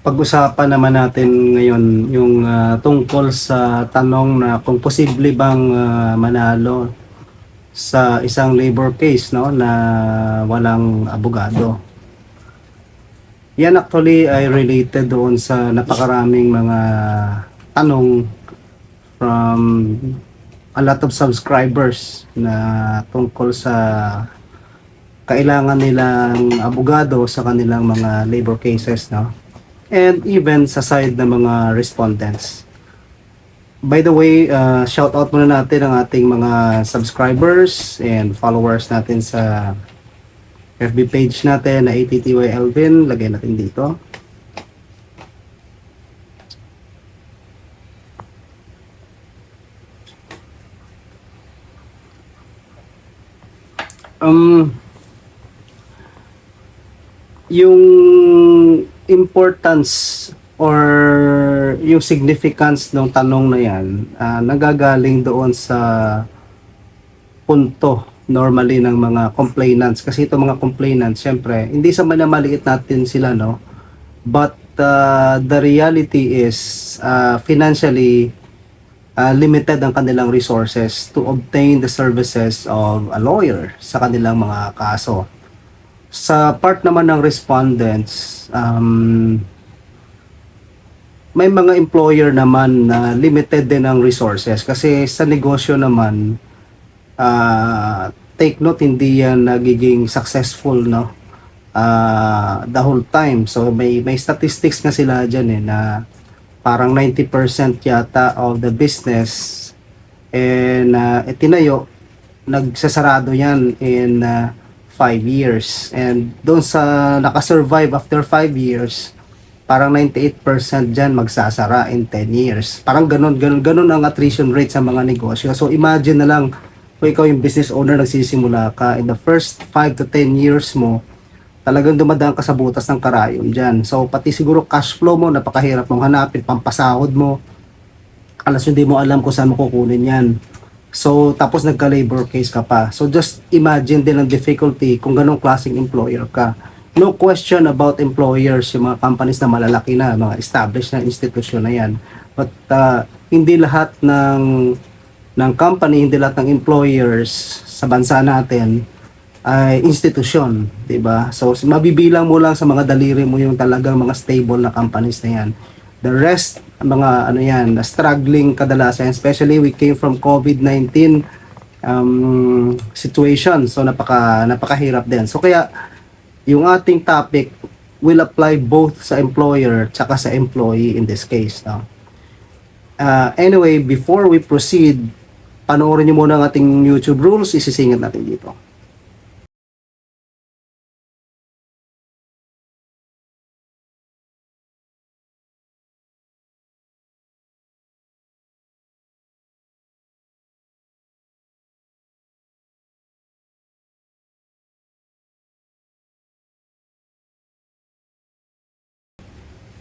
pag-usapan naman natin ngayon yung ah, tungkol sa tanong na kung posible bang ah, manalo sa isang labor case no na walang abogado. Yan actually ay related doon sa napakaraming mga tanong from a lot of subscribers na tungkol sa kailangan nilang abogado sa kanilang mga labor cases no and even sa side ng mga respondents. By the way, uh, shout out muna natin ang ating mga subscribers and followers natin sa FB page natin na ATTY Elvin. Lagay natin dito. Um, yung importance or yung significance ng tanong na yan ah, nagagaling doon sa punto normally ng mga complainants. Kasi ito mga complainants syempre hindi sa manamaliit natin sila no? But ah, the reality is ah, financially ah, limited ang kanilang resources to obtain the services of a lawyer sa kanilang mga kaso sa part naman ng respondents, um, may mga employer naman na limited din ang resources kasi sa negosyo naman, ah, take note, hindi yan nagiging successful no? Ah, the whole time. So may, may statistics nga sila dyan eh na parang 90% yata of the business and uh, itinayo, nagsasarado yan in uh, 5 years. And doon sa nakasurvive after 5 years, parang 98% dyan magsasara in 10 years. Parang ganun, ganun, ganun ang attrition rate sa mga negosyo. So imagine na lang, kung ikaw yung business owner, nagsisimula ka, in the first 5 to 10 years mo, talagang dumadaan ka sa butas ng karayom dyan. So pati siguro cash flow mo, napakahirap mong hanapin, pampasahod mo, alas hindi mo alam kung saan mo kukunin yan. So, tapos nagka-labor case ka pa. So, just imagine din ang difficulty kung ganong klaseng employer ka. No question about employers, yung mga companies na malalaki na, mga established na institusyon na yan. But, uh, hindi lahat ng ng company, hindi lahat ng employers sa bansa natin ay institusyon, 'di ba? So mabibilang mo lang sa mga daliri mo yung talagang mga stable na companies na 'yan. The rest mga ano 'yan, struggling kadalasan, especially we came from COVID-19 um, situation. So napaka napakahirap din. So kaya yung ating topic will apply both sa employer tsaka sa employee in this case, no? Uh, anyway, before we proceed, panoorin niyo muna ang ating YouTube rules, isisingit natin dito.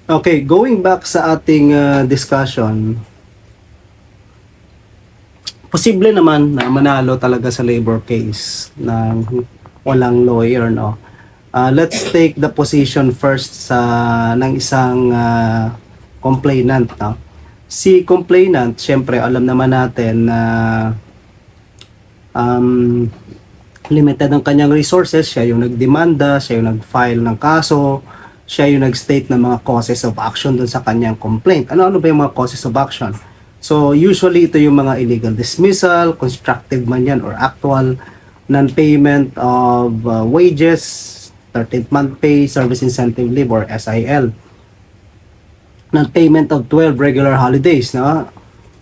Okay, going back sa ating uh, discussion, posible naman na manalo talaga sa labor case ng walang lawyer, no? Uh, let's take the position first sa ng isang uh, complainant, no? Si complainant, syempre alam naman natin na um, limited ang kanyang resources, siya yung nagdemanda, siya yung nag-file ng kaso, siya yung nag-state ng mga causes of action dun sa kanyang complaint. Ano-ano ba yung mga causes of action? So, usually ito yung mga illegal dismissal, constructive man yan, or actual non-payment of uh, wages, 13th month pay, service incentive leave, or SIL. Non-payment of 12 regular holidays, no?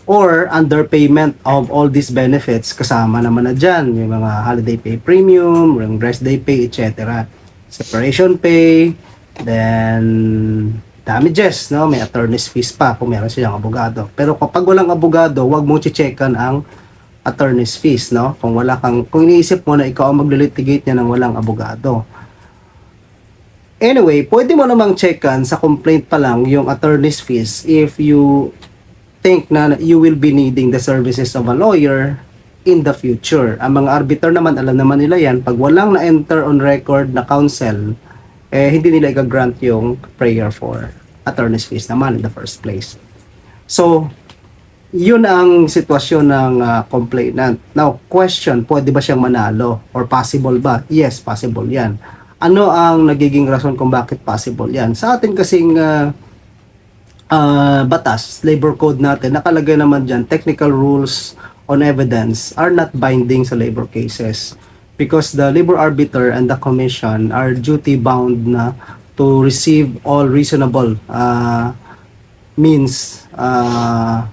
Or underpayment of all these benefits, kasama naman na dyan, yung mga holiday pay premium, yung rest day pay, etc. Separation pay, Then, damages, no? May attorney's fees pa kung meron silang abogado. Pero kapag walang abogado, wag mo checkan ang attorney's fees, no? Kung wala kang, kung iniisip mo na ikaw ang maglilitigate niya ng walang abogado. Anyway, pwede mo namang checkan sa complaint pa lang yung attorney's fees if you think na you will be needing the services of a lawyer in the future. Ang mga arbiter naman, alam naman nila yan, pag walang na-enter on record na counsel, eh, hindi nila i-grant yung prayer for attorney's fees naman in the first place. So, yun ang sitwasyon ng ah, complainant. Now, question, pwede ba siyang manalo? Or possible ba? Yes, possible yan. Ano ang nagiging rason kung bakit possible yan? Sa atin kasing ah, ah, batas, labor code natin, nakalagay naman dyan, technical rules on evidence are not binding sa labor cases because the labor arbiter and the commission are duty bound na to receive all reasonable ah, means ah,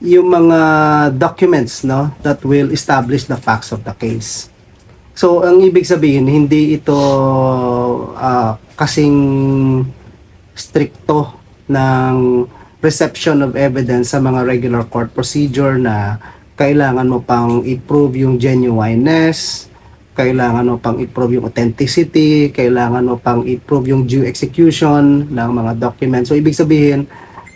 yung mga documents no that will establish the facts of the case. So ang ibig sabihin hindi ito ah, kasing stricto ng reception of evidence sa mga regular court procedure na kailangan mo pang i-prove yung genuineness, kailangan mo pang i-prove yung authenticity, kailangan mo pang i-prove yung due execution ng mga documents. So ibig sabihin,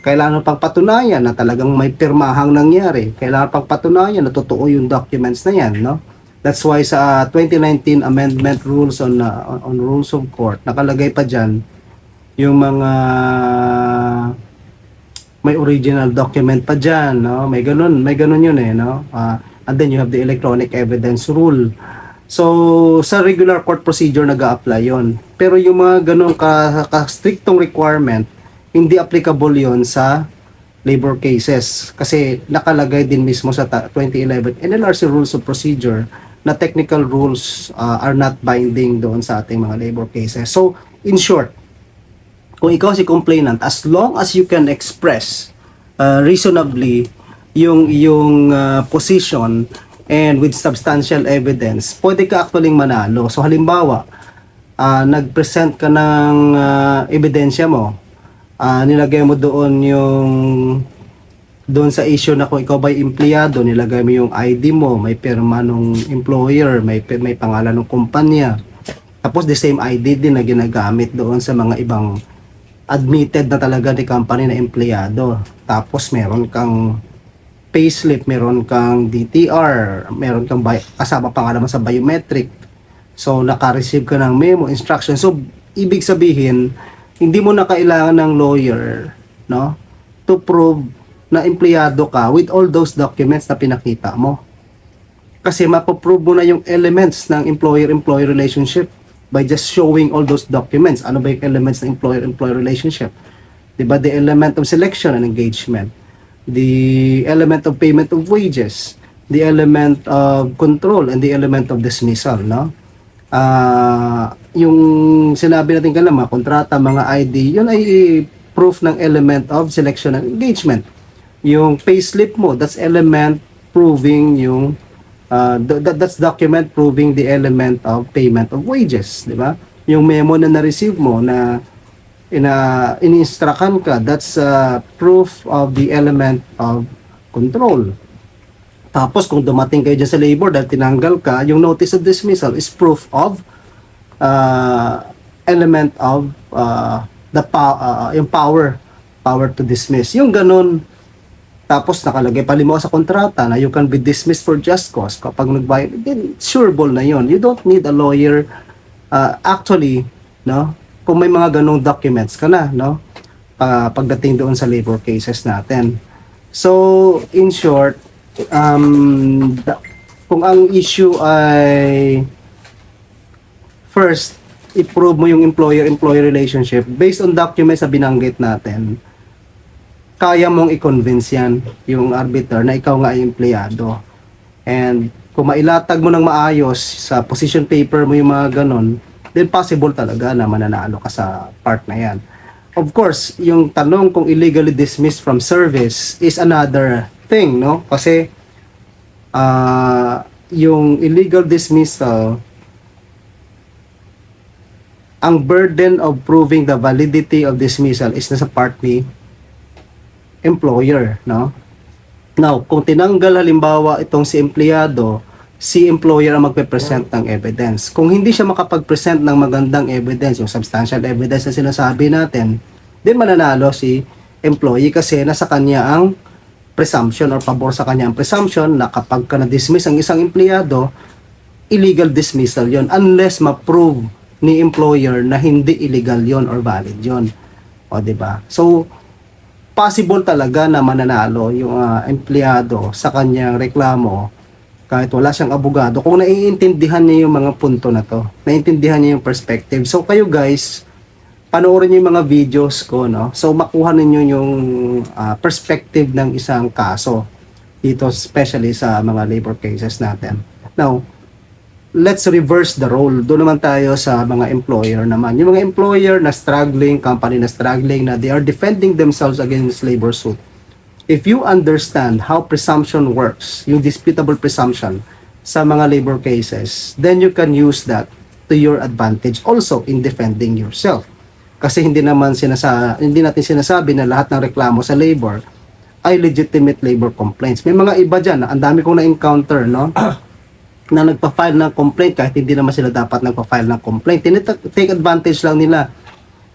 kailangan mo pang patunayan na talagang may pirmahang nangyari. Kailangan pang patunayan na totoo yung documents na yan, no? That's why sa 2019 Amendment Rules on uh, on Rules of Court, nakalagay pa diyan yung mga may original document pa diyan, no? May ganun, may ganun yun eh, no? Ah, and then you have the electronic evidence rule. So, sa regular court procedure nag apply yon. Pero yung mga ganun ka, ka strictong requirement, hindi applicable yon sa labor cases kasi nakalagay din mismo sa ta- 2011 NLRC Rules of Procedure na technical rules uh, are not binding doon sa ating mga labor cases. So, in short, kung ikaw si complainant, as long as you can express uh, reasonably yung yung uh, position and with substantial evidence, pwede ka actually manalo. So halimbawa, uh, nag-present ka ng uh, ebidensya mo, uh, nilagay mo doon yung doon sa issue na kung ikaw ba'y empleyado, nilagay mo yung ID mo, may pirma nung employer, may may pangalan ng kumpanya. Tapos the same ID din na ginagamit doon sa mga ibang admitted na talaga ni company na empleyado. Tapos meron kang payslip, meron kang DTR, meron kang bi- kasama pa nga naman sa biometric. So naka-receive ka ng memo, instruction. So ibig sabihin, hindi mo na kailangan ng lawyer, no? To prove na empleyado ka with all those documents na pinakita mo. Kasi mapoprove mo na yung elements ng employer-employee relationship by just showing all those documents. Ano ba yung elements ng employer-employee relationship? Diba? The element of selection and engagement. The element of payment of wages. The element of control and the element of dismissal, no? Ah, yung sinabi natin kanina, mga kontrata, mga ID, yun ay proof ng element of selection and engagement. Yung payslip mo, that's element proving yung uh, th- that, that's document proving the element of payment of wages, di ba? Yung memo na na-receive mo na ina ini-instructan ka, that's uh, proof of the element of control. Tapos kung dumating kayo dyan sa labor dahil tinanggal ka, yung notice of dismissal is proof of uh, element of uh, the pa- uh, yung power power to dismiss. Yung ganun, tapos nakalagay pa limo sa kontrata na you can be dismissed for just cause kapag nagbayad, then sureable na yon. You don't need a lawyer. Uh, actually, no, kung may mga ganong documents ka na, no, pa- pagdating doon sa labor cases natin. So, in short, um, da- kung ang issue ay first, i-prove mo yung employer-employee relationship based on documents na binanggit natin, kaya mong i-convince yan yung arbiter na ikaw nga ay empleyado. And kung mailatag mo ng maayos sa position paper mo yung mga ganon, then possible talaga na mananalo ka sa part na yan. Of course, yung tanong kung illegally dismissed from service is another thing, no? Kasi ah yung illegal dismissal ang burden of proving the validity of dismissal is nasa part ni employer, no? Now, kung tinanggal halimbawa itong si empleyado, si employer ang magpe-present ng evidence. Kung hindi siya makapag-present ng magandang evidence, yung substantial evidence na sinasabi natin, then mananalo si employee kasi nasa kanya ang presumption or pabor sa kanya ang presumption na kapag ka na-dismiss ang isang empleyado, illegal dismissal yon unless ma-prove ni employer na hindi illegal yon or valid yon. O, di ba? So, possible talaga na mananalo yung ah, empleyado sa kanyang reklamo kahit wala siyang abogado kung naiintindihan niya yung mga punto na to. Naiintindihan niya yung perspective. So, kayo guys, panoorin niyo yung mga videos ko, no? So, makuha ninyo yung ah, perspective ng isang kaso dito, especially sa mga labor cases natin. Now, let's reverse the role. Doon naman tayo sa mga employer naman. Yung mga employer na struggling, company na struggling, na they are defending themselves against labor suit. If you understand how presumption works, yung disputable presumption sa mga labor cases, then you can use that to your advantage also in defending yourself. Kasi hindi naman sinasa hindi natin sinasabi na lahat ng reklamo sa labor ay legitimate labor complaints. May mga iba diyan, ang dami kong na-encounter, no? Na nagpa-file ng complaint kahit hindi naman sila dapat nagpa-file ng complaint. Tinita- advantage lang nila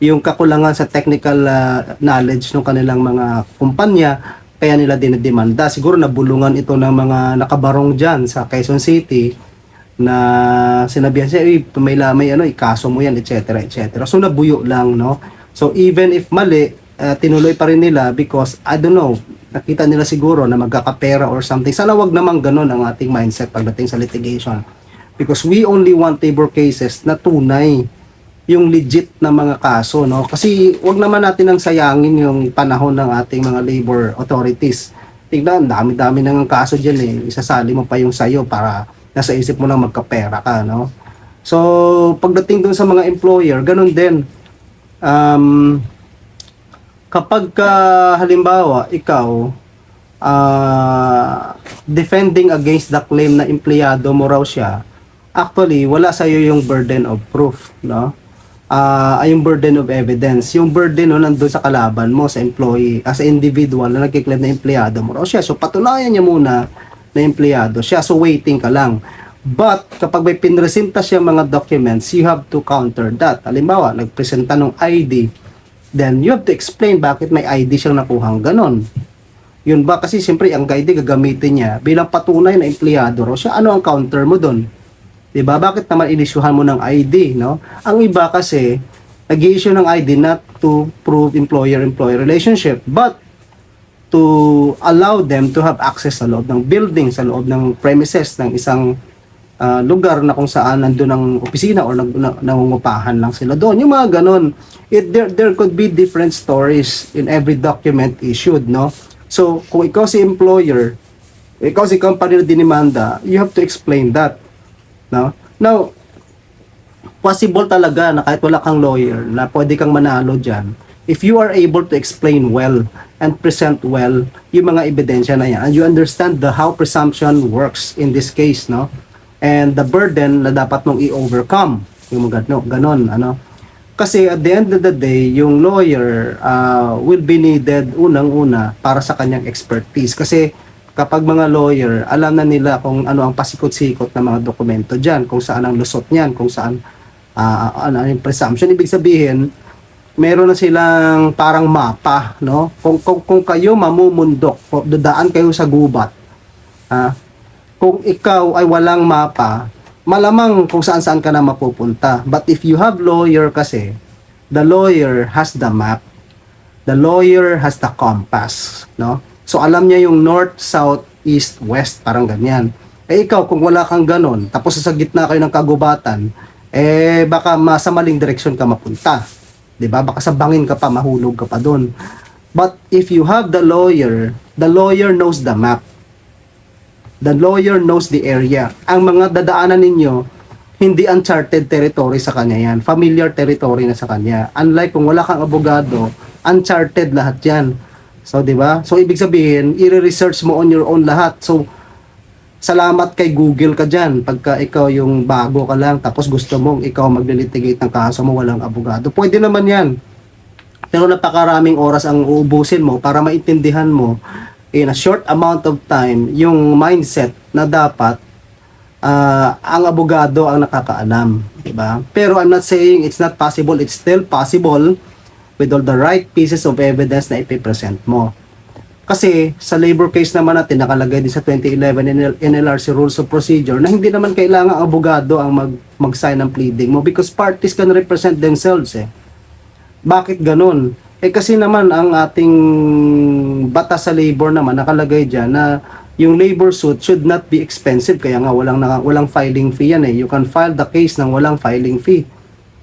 yung kakulangan sa technical ah, knowledge ng kanilang mga kumpanya kaya nila dinedemanda. Siguro nabulungan ito ng mga nakabarong dyan sa Quezon City na sinabihan siya, "Uy, may lamay ano, ikaso mo yan, etc. etc. So nabuyo lang, no? So even if mali, ah, tinuloy pa rin nila because I don't know, nakita nila siguro na magkakapera or something. Sana wag naman ganun ang ating mindset pagdating sa litigation. Because we only want labor cases na tunay yung legit na mga kaso, no? Kasi wag naman natin nang sayangin yung panahon ng ating mga labor authorities. Tignan, dami-dami nang kaso diyan eh. Isasali mo pa yung sayo para nasa isip mo lang magkapera ka, no? So, pagdating dun sa mga employer, ganun din. Um, kapag ka, halimbawa, ikaw, ah, defending against the claim na empleyado mo raw siya, actually, wala sa'yo yung burden of proof, no? Ah, ay yung burden of evidence. Yung burden no, nandun sa kalaban mo, sa employee, as a individual na nagkiklaim na empleyado mo raw siya. So, patunayan niya muna na empleyado siya. So, waiting ka lang. But, kapag may pinresenta siya mga documents, you have to counter that. Halimbawa, nagpresenta ng ID, then you have to explain bakit may ID siyang nakuhang ganon. Yun ba? Kasi siyempre, ang ID gagamitin niya bilang patunay na empleyado raw siya. Ano ang counter mo doon? 'Di ba? Bakit naman inisyuhan mo ng ID, no? Ang iba kasi nag-issue ng ID not to prove employer-employee relationship, but to allow them to have access sa loob ng building, sa loob ng premises ng isang ah, lugar na kung saan nandun ang opisina or nag, na, nangungupahan lang sila doon. Yung mga ganon. It, there, there could be different stories in every document issued, no? So, kung ikaw si employer, ikaw si company na dinimanda, you have to explain that. No? Now, possible talaga na kahit wala kang lawyer na pwede kang manalo dyan if you are able to explain well and present well yung mga ebidensya na yan and you understand the how presumption works in this case no and the burden na dapat mong i-overcome. Yung mga no, ganon ano? Kasi at the end of the day yung lawyer uh, will be needed unang-una para sa kanyang expertise. Kasi kapag mga lawyer alam na nila kung ano ang pasikot-sikot ng mga dokumento diyan kung saan ang lusot niyan kung saan ah, ano yung presumption. Ibig sabihin meron na silang parang mapa, no? Kung, kung, kung kayo mamumundok, dadaan kayo sa gubat, ah, kung ikaw ay walang mapa, malamang kung saan saan ka na mapupunta. But if you have lawyer kasi, the lawyer has the map, the lawyer has the compass, no? So alam niya yung north, south, east, west, parang ganyan. Eh ikaw, kung wala kang ganon, tapos sa gitna kayo ng kagubatan, eh baka sa maling direksyon ka mapunta. 'di ba? Baka sa bangin ka pa, mahulog ka pa doon. But if you have the lawyer, the lawyer knows the map. The lawyer knows the area. Ang mga dadaanan ninyo, hindi uncharted territory sa kanya yan. Familiar territory na sa kanya. Unlike kung wala kang abogado, uncharted lahat yan. So, di ba? So, ibig sabihin, i-research mo on your own lahat. So, salamat kay Google ka dyan pagka ikaw yung bago ka lang tapos gusto mong ikaw maglilitigate ng kaso mo walang abogado. Pwede naman yan. Pero napakaraming oras ang uubusin mo para maintindihan mo in a short amount of time yung mindset na dapat ah, ang abogado ang nakakaalam, di ba? Pero I'm not saying it's not possible, it's still possible with all the right pieces of evidence na ipipresent mo. Kasi sa labor case naman natin nakalagay din sa 2011 NL- NLRC Rules of Procedure na hindi naman kailangan abogado ang mag mag-sign ng pleading mo because parties can represent themselves eh. Bakit ganun? Eh kasi naman ang ating batas sa labor naman nakalagay diyan na yung labor suit should not be expensive kaya nga walang naka- walang filing fee yan eh. You can file the case ng walang filing fee.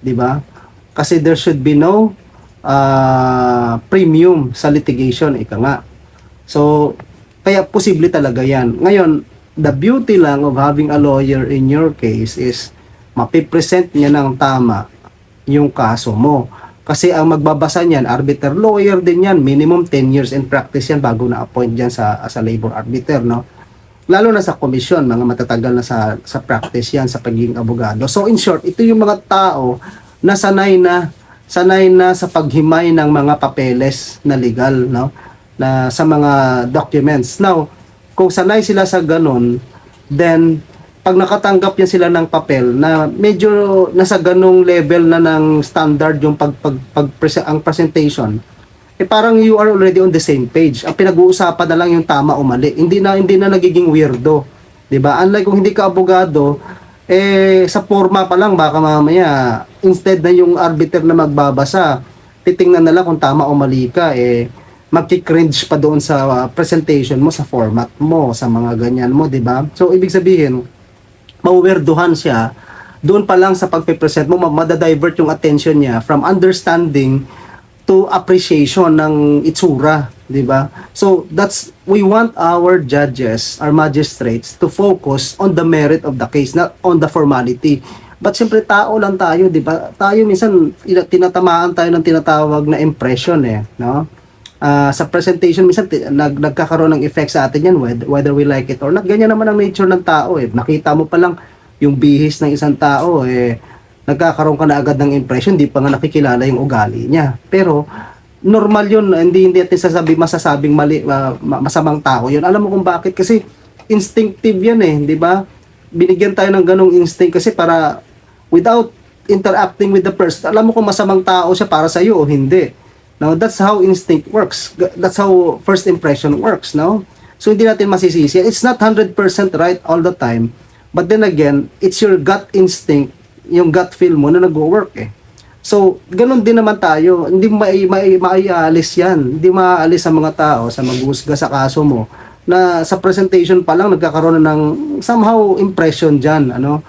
'Di ba? Kasi there should be no ah, premium sa litigation ika nga. So kaya posible talaga yan. Ngayon, the beauty lang of having a lawyer in your case is mapipresent niya ng tama yung kaso mo. Kasi ang magbabasa niyan, arbiter lawyer din yan, minimum 10 years in practice yan bago na-appoint dyan sa, as a labor arbiter, no? Lalo na sa komisyon, mga matatagal na sa, sa practice yan, sa pagiging abogado. So in short, ito yung mga tao na sanay na sanay na sa paghimay ng mga papeles na legal, no? Na sa mga documents. Now, kung sanay sila sa ganun, then pag nakatanggap yan sila ng papel na medyo nasa ganong level na ng standard yung pag, pag, pag prese- ang presentation, eh parang you are already on the same page. Ang pinag-uusapan na lang yung tama o mali. Hindi na hindi na nagiging weirdo. 'Di ba? Unlike kung hindi ka abogado, eh sa forma pa lang baka mamaya instead na yung arbiter na magbabasa, titingnan na lang kung tama o mali ka eh magki-cringe pa doon sa presentation mo, sa format mo, sa mga ganyan mo, 'di ba? So ibig sabihin, mauwerduhan siya doon pa lang sa pagpe-present mo, ma- madadivert yung attention niya from understanding to appreciation ng itsura, di ba? So, that's, we want our judges, our magistrates, to focus on the merit of the case, not on the formality. But siyempre, tao lang tayo, di ba? Tayo minsan, ina- tinatamaan tayo ng tinatawag na impression eh, no? Ah, sa presentation, minsan nag, nagkakaroon ng effect sa atin yan, whether, whether we like it or not. Ganyan naman ang nature ng tao eh. Nakita mo pa lang yung bihis ng isang tao eh, nagkakaroon ka na agad ng impression, di pa nga nakikilala yung ugali niya. Pero, normal yun, hindi hindi natin sasabi, masasabing mali, ma- masamang tao yun. Alam mo kung bakit? Kasi instinctive yan eh, di ba? Binigyan tayo ng ganong instinct kasi para without interacting with the person, alam mo kung masamang tao siya para sa iyo o hindi. Now, that's how instinct works. That's how first impression works, no? So, hindi natin masisisi. It's not 100% right all the time. But then again, it's your gut instinct, yung gut feel mo na nag-work eh. So, ganun din naman tayo. Hindi mai, mai, maialis yan. Hindi maaalis sa mga tao sa maghusga sa kaso mo na sa presentation pa lang nagkakaroon na ng somehow impression dyan. Ano?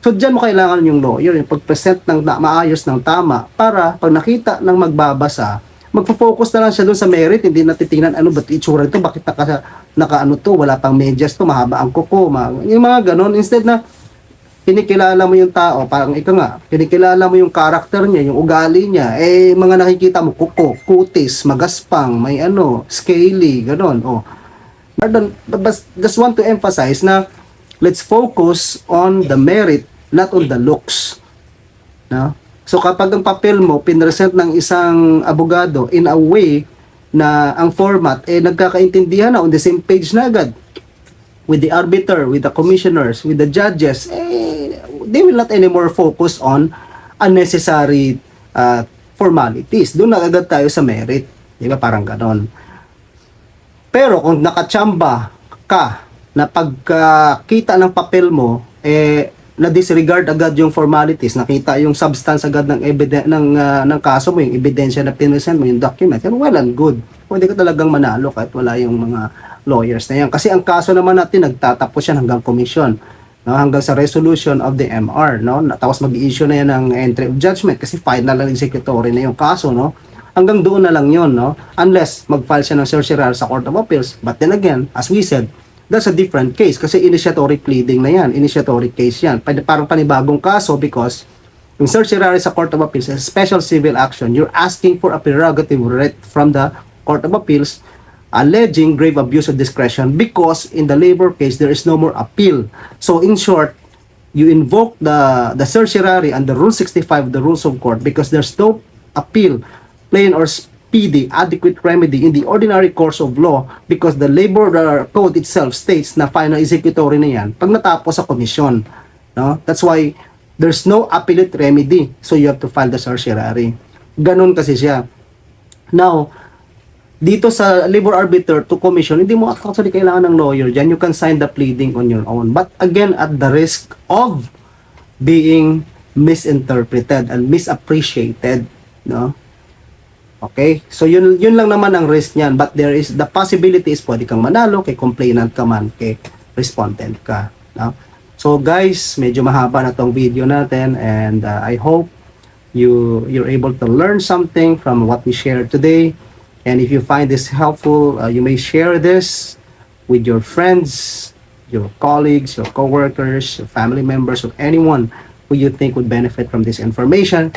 So, dyan mo kailangan yung lawyer, yung pag-present ng maayos ng tama para pag nakita ng magbabasa, magfo-focus na lang siya doon sa merit, hindi na titingnan ano ba't itsura ito, bakit naka, naka ano to, wala pang medyas to, mahaba ang kuko, mga, yung mga ganon, instead na kinikilala mo yung tao, parang ika nga, kinikilala mo yung karakter niya, yung ugali niya, eh, mga nakikita mo, kuko, kutis, magaspang, may ano, scaly, ganon, oh. But, then, but just want to emphasize na let's focus on the merit, not on the looks. No? So kapag ang papel mo pinresent ng isang abogado in a way na ang format eh nagkakaintindihan na on the same page na agad with the arbiter, with the commissioners, with the judges, eh, they will not anymore focus on unnecessary uh, formalities. Doon na agad tayo sa merit. Di ba? Parang ganon. Pero kung nakachamba ka na pagkakita ng papel mo, eh, na-disregard agad yung formalities, nakita yung substance agad ng ebiden ng ah, ng kaso mo, yung ebidensya na pinresent mo, yung document, then well and good. Pwede ka talagang manalo kahit wala yung mga lawyers na yan. Kasi ang kaso naman natin, nagtatapos yan hanggang commission. No, hanggang sa resolution of the MR, no? Na- Tapos mag-issue na yan ng entry of judgment kasi final and executory na yung kaso, no? Hanggang doon na lang yun, no? Unless mag-file siya ng certiorari sa Court of Appeals. But then again, as we said, that's a different case kasi initiatory pleading na yan, initiatory case yan. Pa- Parang panibagong kaso because yung certiorari sa Court of Appeals a special civil action. You're asking for a prerogative writ from the Court of Appeals alleging grave abuse of discretion because in the labor case there is no more appeal. So in short, you invoke the the certiorari under Rule 65 of the Rules of Court because there's no appeal, plain or speedy, adequate remedy in the ordinary course of law because the labor code itself states na final executory na yan pag natapos sa komisyon. No? That's why there's no appellate remedy. So you have to file the certiorari. Ganun kasi siya. Now, dito sa labor arbiter to commission, hindi mo actually kailangan ng lawyer dyan. You can sign the pleading on your own. But again, at the risk of being misinterpreted and misappreciated, no? Okay? So yun yun lang naman ang risk niyan but there is the possibility is pwede kang manalo kay complainant ka man kay respondent ka, no? So guys, medyo mahaba na tong video natin and uh, I hope you you're able to learn something from what we shared today. And if you find this helpful, uh, you may share this with your friends, your colleagues, your coworkers, your family members, or anyone who you think would benefit from this information.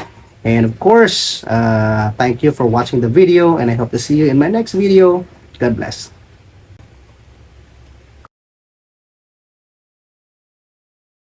And of course, uh, thank you for watching the video, and I hope to see you in my next video. God bless.